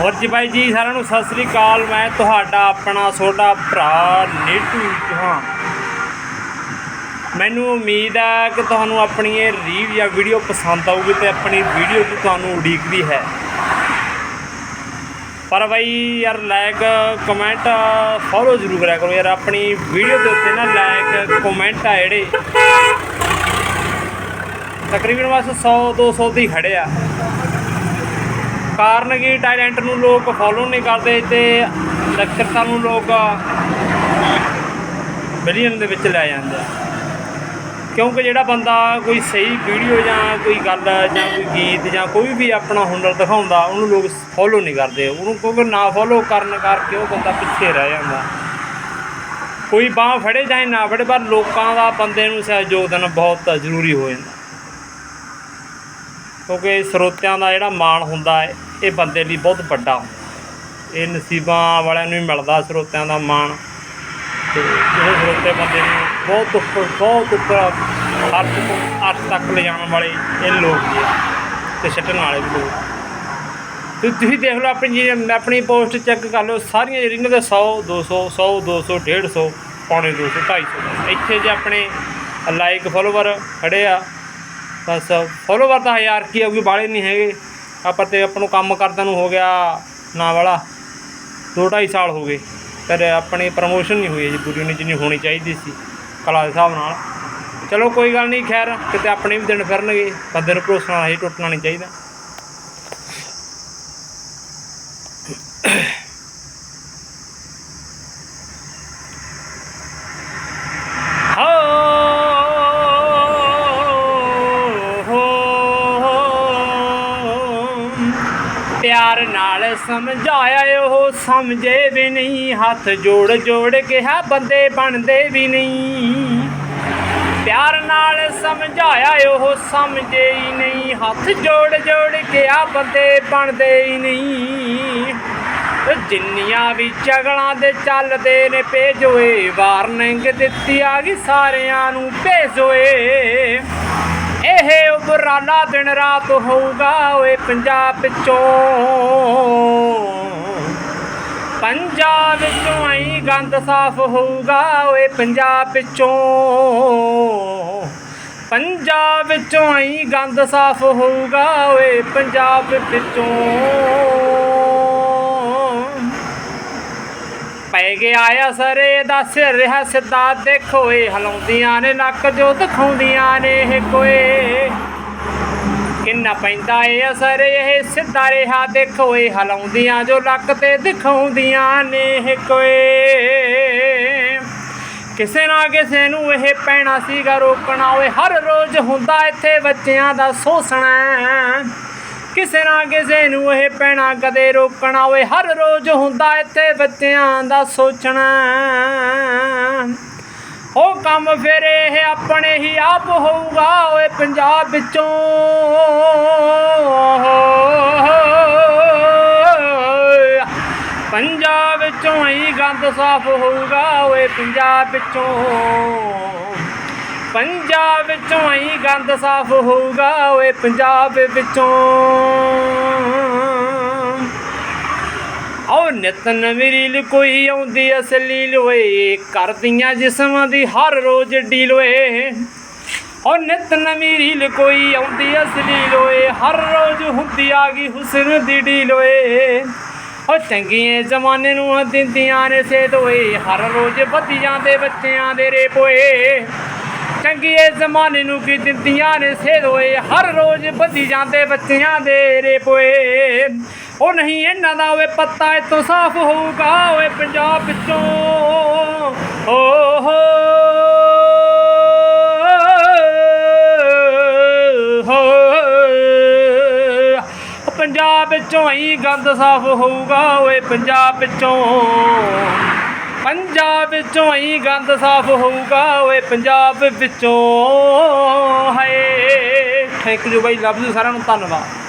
ਹੋਰ ਜੀ ਬਾਈ ਜੀ, ਸਾਰਿਆਂ ਨੂੰ ਸਤਿ ਸ੍ਰੀ ਅਕਾਲ। ਮੈਂ ਤੁਹਾਡਾ ਆਪਣਾ ਛੋਟਾ ਭਰਾ ਨੀਟੂ ਚੌਹਾਨ। ਮੈਨੂੰ ਉਮੀਦ ਹੈ ਕਿ ਤੁਹਾਨੂੰ ਆਪਣੀ ਇਹ ਰੀਵ ਜਾਂ ਵੀਡੀਓ ਪਸੰਦ ਆਊਗੀ ਤੇ ਆਪਣੀ ਵੀਡੀਓ ਦੀ ਤੁਹਾਨੂੰ ਉਡੀਕਦੀ ਹੈ। ਪਰ ਬਾਈ ਯਾਰ ਲਾਈਕ ਕਮੈਂਟ ਫੋਲੋ ਜ਼ਰੂਰ ਕਰਿਆ ਕਰੋ ਯਾਰ। ਆਪਣੀ ਵੀਡੀਓ ਦੇ ਉੱਤੇ ਨਾ ਲਾਈਕ ਕਮੈਂਟ ਆ ਜਿਹੜੇ। ਤਕਰੀਬਨ ਬਸ 100 200 ਦੀ ਖੜੇ ਆ। ਕਾਰਨ ਕੀ? ਟੈਲੈਂਟ ਨੂੰ ਲੋਕ ਫੋਲੋ ਨਹੀਂ ਕਰਦੇ ਤੇ ਨਕਸ਼ਰਤਾ ਨੂੰ ਲੋਕ ਮਿਲੀਅਨ ਦੇ ਵਿੱਚ ਲੈ ਜਾਂਦੇ ਕਿਉਂਕਿ ਜਿਹੜਾ ਬੰਦਾ ਕੋਈ ਸਹੀ ਵੀਡੀਓ ਜਾਂ ਕੋਈ ਗੱਲ ਜਾਂ ਕੋਈ ਗੀਤ ਜਾਂ ਕੋਈ ਵੀ ਆਪਣਾ ਹੁਨਰ ਦਿਖਾਉਂਦਾ, ਉਹਨੂੰ ਲੋਕ ਫੋਲੋ ਨਹੀਂ ਕਰਦੇ। ਉਹਨੂੰ ਕਿਉਂਕਿ ਨਾ ਫੋਲੋ ਕਰਨ ਕਰਕੇ ਉਹ ਬੰਦਾ ਪਿੱਛੇ ਰਹਿ ਜਾਂਦਾ। ਕੋਈ ਬਾਹ ਫੜੇ ਜਾਂ ਨਾ ਫੜੇ, ਪਰ ਲੋਕਾਂ ਦਾ, ਬੰਦੇ ਨੂੰ ਸਹਿਯੋਗ ਦੇਣਾ ਬਹੁਤ ਜ਼ਰੂਰੀ ਹੋ ਜਾਂਦਾ। ਕਿਉਂਕਿ ਸਰੋਤਿਆਂ ਦਾ ਜਿਹੜਾ ਮਾਣ ਹੁੰਦਾ ਹੈ, ਇਹ ਬੰਦੇ ਲਈ ਬਹੁਤ ਵੱਡਾ ਹੁੰਦਾ ਇਹ ਨਸੀਬਾਂ ਵਾਲਿਆਂ ਨੂੰ ਹੀ ਮਿਲਦਾ ਸਰੋਤਿਆਂ ਦਾ ਮਾਣ। ਤੇ ਜਿਹੜੇ ਸਰੋਤੇ ਬੰਦੇ ਨੂੰ, ਬਹੁਤ ਉੱਪਰ ਬਹੁਤ ਉੱਪਰ ਹੱਥ ਹੱਥ ਤੱਕ ਲਿਜਾਣ ਵਾਲੇ ਇਹ ਲੋਕ ਜੀ ਆ, ਤੇ ਛੱਡਣ ਵਾਲੇ ਵੀ ਲੋਕ। ਤੇ ਤੁਸੀਂ ਦੇਖ ਲਓ ਆਪਣੀ ਜਿਹੜੀ, ਆਪਣੀ ਪੋਸਟ ਚੈੱਕ ਕਰ ਲਓ, ਸਾਰੀਆਂ ਜਿਹੜੀਆਂ ਦੇ 100 200 100 200 150 ਪੌਣੇ 200 250 ਇੱਥੇ ਜੇ ਆਪਣੇ ਲਾਈਕ ਫੋਲੋਵਰ ਖੜੇ ਆ ਬਸ ਫੋਲੋਵਰ ਤਾਂ ਹਜ਼ਾਰ ਕੀ ਆ ਬਾਲੇ ਨਹੀਂ ਹੈਗੇ। ਆਪਾਂ ਤੇ ਆਪਾਂ ਨੂੰ ਕੰਮ ਕਰਦਿਆਂ ਨੂੰ ਹੋ ਗਿਆ ਨਾ ਵਾਲਾ, ਦੋ ਢਾਈ ਸਾਲ ਹੋ ਗਏ। ਪਰ ਆਪਣੀ ਪ੍ਰਮੋਸ਼ਨ ਨਹੀਂ ਹੋਈ ਜੀ ਪੂਰੀ ਉਨੀ ਜਿੰਨੀ ਹੋਣੀ ਚਾਹੀਦੀ ਸੀ, ਕਲਾ ਦੇ ਹਿਸਾਬ ਨਾਲ। ਚਲੋ ਕੋਈ ਗੱਲ ਨਹੀਂ, ਖੈਰ, ਕਿਤੇ ਆਪਣੇ ਵੀ ਦਿਨ ਫਿਰਨਗੇ ਬੰਦੇ ਨੂੰ ਭਰੋਸਾ ਹੀ ਟੁੱਟਣਾ ਨਹੀਂ ਚਾਹੀਦਾ। ਪਿਆਰ ਨਾਲ ਸਮਝਾਇਆ ਉਹ ਸਮਝੇ ਵੀ ਨਹੀਂ। ਹੱਥ ਜੋੜ ਜੋੜ ਕਿਹਾ ਬੰਦੇ ਬਣਦੇ ਵੀ ਨਹੀਂ। ਪਿਆਰ ਨਾਲ ਸਮਝਾਇਆ ਉਹ ਸਮਝੇ ਹੀ ਨਹੀਂ। ਹੱਥ ਜੋੜ ਜੋੜ ਕਿਹਾ ਬੰਦੇ ਬਣਦੇ ਹੀ ਨਹੀਂ। ਜਿੰਨੀਆਂ ਵੀ ਚਗਲਾਂ ਦੇ ਚੱਲਦੇ ਨੇ ਭੇਜੋਏ ਵਾਰਨਿੰਗ ਦਿੱਤੀ ਆ ਗਈ ਸਾਰਿਆਂ ਨੂੰ ਭੇਜੋਏ ਇਹ ਉਬਰਾਲਾ ਦਿਨ ਰਾਤ ਹੋਊਗਾ ਓਏ ਪੰਜਾਬ ਵਿੱਚੋਂ ਪੰਜਾਬ ਵਿੱਚੋਂ ਆਈ ਗੰਦ ਸਾਫ਼ ਹੋਊਗਾ ਓਏ ਪੰਜਾਬ ਵਿੱਚੋਂ ਪੰਜਾਬ ਵਿੱਚੋਂ ਆਈ ਗੰਦ ਸਾਫ਼ ਹੋਊਗਾ ਓਏ ਪੰਜਾਬ ਵਿੱਚੋਂ। ਪੈ ਗਿਆ ਆ ਸਰੇ ਦਾ ਸਿਰ ਰਿਹਾ ਸਿੱਧਾ ਦੇਖੋ ਏ ਹਲਾਉਂਦੀਆਂ ਨੇ, ਨੱਕ ਜੋ ਦਿਖਾਉਂਦੀਆਂ ਨੇ ਇਹ ਕੋਏ। ਕਿੰਨਾ ਪੈਂਦਾ ਏ ਅਸਰ ਇਹ ਸਿੱਧਾ ਰਿਹਾ ਦੇਖੋ ਏ ਹਲਾਉਂਦੀਆਂ ਜੋ ਲੱਕ ਤੇ ਦਿਖਾਉਂਦੀਆਂ ਨੇ ਇਹ ਕੋਏ। ਕਿਸੇ ਨਾ ਕਿਸੇ ਨੂੰ ਇਹ ਪੈਣਾ ਸੀਗਾ ਰੋਕਣਾ, ਓਏ ਹਰ ਰੋਜ਼ ਹੁੰਦਾ ਇੱਥੇ ਬੱਚਿਆਂ ਦਾ ਸੋਸਣਾ। ਕਿਸੇ ਨਾ ਕਿਸੇ ਨੂੰ ਇਹ ਪੈਣਾ ਕਦੇ ਰੋਕਣਾ। ਓਏ, ਹਰ ਰੋਜ਼ ਹੁੰਦਾ ਇੱਥੇ ਬੱਚਿਆਂ ਦਾ ਸੋਚਣਾ। ਉਹ ਕੰਮ ਫਿਰ ਇਹ ਆਪਣੇ ਹੀ ਆਪ ਹੋਊਗਾ। ਓਏ, ਪੰਜਾਬ ਵਿੱਚੋਂ ਪੰਜਾਬ ਵਿੱਚੋਂ ਹੀ ਗੰਦ ਸਾਫ਼ ਹੋਊਗਾ। ਓਏ, ਪੰਜਾਬ ਵਿੱਚੋਂ ਪੰਜਾਬ ਵਿੱਚੋਂ ਹੀ ਗੰਦ ਸਾਫ਼ ਹੋਊਗਾ ਓਏ ਪੰਜਾਬ ਵਿੱਚੋਂ। ਆਓ ਨਿਤ ਨਵੀਂ ਕੋਈ ਆਉਂਦੀ ਅਸਲੀਲ ਓਏ, ਕਰਦੀਆਂ ਜਿਸਮਾਂ ਦੀ ਹਰ ਰੋਜ਼ ਡੀਲ ਓਏ। ਓ ਨਿਤ ਨਵੀਂ ਰੀਲ ਕੋਈ ਆਉਂਦੀ ਅਸਲੀਲ ਓਏ, ਹਰ ਰੋਜ਼ ਹੁੰਦੀ ਆ ਗਈ ਹੁਸਨ ਦੀ ਡੀਲ ਓਏ। ਓ ਚੰਗੀਆਂ ਜ਼ਮਾਨੇ ਨੂੰ ਦਿੰਦੀਆਂ ਨੇ ਸੇਧ ਓਏ, ਹਰ ਰੋਜ਼ ਵਧੀ ਜਾਂਦੇ ਬੱਚਿਆਂ ਦੇ ਰੇਪ ਓਏ। ਚੰਗੀਏ ਜ਼ਮਾਨੇ ਨੂੰ ਕੀ ਦਿੰਦੀਆਂ ਨੇ ਸੇਧ ਹਰ ਰੋਜ਼ ਵਧੀ ਜਾਂਦੇ ਬੱਚਿਆਂ ਦੇ ਰੇਪ ਉਹ ਨਹੀਂ ਇਹਨਾਂ ਦਾ ਓਏ ਪੱਤਾ ਇਤੋਂ ਸਾਫ਼ ਹੋਊਗਾ ਓਏ ਪੰਜਾਬ ਵਿੱਚੋਂ। ਓ ਪੰਜਾਬ ਵਿੱਚੋਂ ਹੀ ਗੰਦ ਸਾਫ਼ ਹੋਊਗਾ ਓਏ ਪੰਜਾਬ ਵਿੱਚੋਂ। ਪੰਜਾਬ ਵਿੱਚੋਂ ਹੀ ਗੰਦ ਸਾਫ਼ ਹੋਊਗਾ, ਓਏ ਪੰਜਾਬ ਵਿੱਚੋਂ, hi. Thank you bye, love you ਸਾਰਿਆਂ ਨੂੰ, ਧੰਨਵਾਦ।